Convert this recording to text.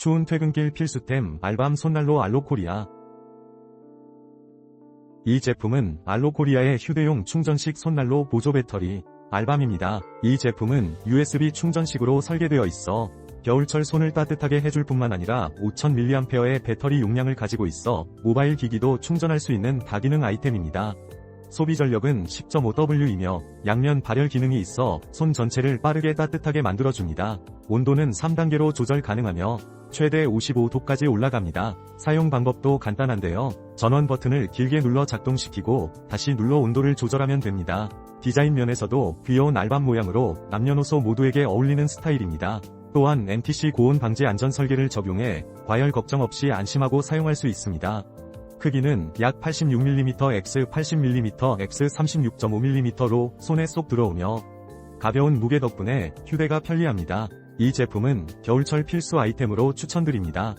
추운 퇴근길 필수템 알밤 손난로 알로코리아. 이 제품은 알로코리아의 휴대용 충전식 손난로 보조 배터리 알밤입니다. 이 제품은 USB 충전식으로 설계되어 있어 겨울철 손을 따뜻하게 해줄 뿐만 아니라 5000mAh의 배터리 용량을 가지고 있어 모바일 기기도 충전할 수 있는 다기능 아이템입니다. 소비 전력은 10.5W이며 양면 발열 기능이 있어 손 전체를 빠르게 따뜻하게 만들어줍니다. 온도는 3단계로 조절 가능하며 최대 55도까지 올라갑니다. 사용 방법도 간단한데요. 전원 버튼을 길게 눌러 작동시키고 다시 눌러 온도를 조절하면 됩니다. 디자인 면에서도 귀여운 알밤 모양으로 남녀노소 모두에게 어울리는 스타일입니다. 또한 NTC 고온 방지 안전 설계를 적용해 과열 걱정 없이 안심하고 사용할 수 있습니다. 크기는 약 86mm x 80mm x 36.5mm로 손에 쏙 들어오며 가벼운 무게 덕분에 휴대가 편리합니다. 이 제품은 겨울철 필수 아이템으로 추천드립니다.